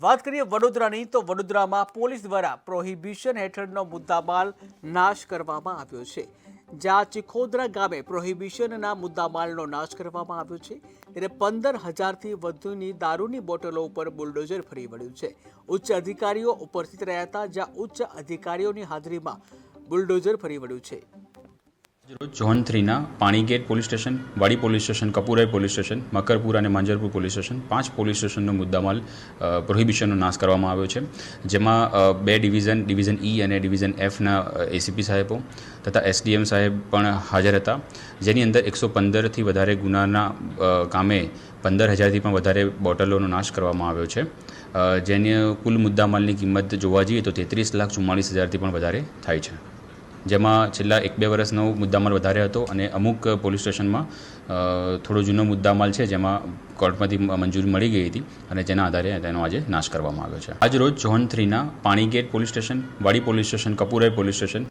વાત કરીએ વડોદરાની, તો વડોદરામાં પોલીસ દ્વારા પ્રોહિબિશન હેઠળનો મુદ્દામાલ નાશ કરવામાં આવ્યો છે. જ્યાં ચિખોદરા ગામે પ્રોહિબિશનના મુદ્દામાલનો નાશ કરવામાં આવ્યો છે. ત્યારે પંદર હજારથી વધુની દારૂની બોટલો ઉપર બુલડોઝર ફરી વળ્યું છે. ઉચ્ચ અધિકારીઓ ઉપસ્થિત રહ્યા હતા, જ્યાં ઉચ્ચ અધિકારીઓની હાજરીમાં બુલડોઝર ફરી વળ્યું છે. રોજ zone થ્રીના Panigate police station, Wadi police station, Kapurai police station, Makarpur અને માંજરપુર પોલીસ સ્ટેશન પાંચ પોલીસ સ્ટેશનનો મુદ્દામાલ પ્રોહિબિશનનો નાશ કરવામાં આવ્યો છે. જેમાં બે ડિવિઝન ડિવિઝન ઈ અને ડિવિઝન એફના એસીપી સાહેબો તથા એસડીએમ સાહેબ પણ હાજર હતા. જેની અંદર એકસો પંદરથી વધારે ગુનાના કામે પંદર હજારથી પણ વધારે બોટલોનો નાશ કરવામાં આવ્યો છે. જેની કુલ મુદ્દામાલની કિંમત જોવા જઈએ તો તેત્રીસ લાખ ચુમ્માળીસ હજારથી પણ વધારે થાય છે. જેમાં છેલ્લા એક બે વર્ષનો મુદ્દામાલ વધારે હતો અને અમુક પોલીસ સ્ટેશનમાં થોડો જૂનો મુદ્દામાલ છે જેમાં કોર્ટમાંથી મંજૂરી મળી ગઈ હતી અને જેના આધારે તેનો આજે નાશ કરવામાં આવ્યો છે. આજ રોજ zone થ્રીના Panigate police station, Wadi police station, Kapurai police station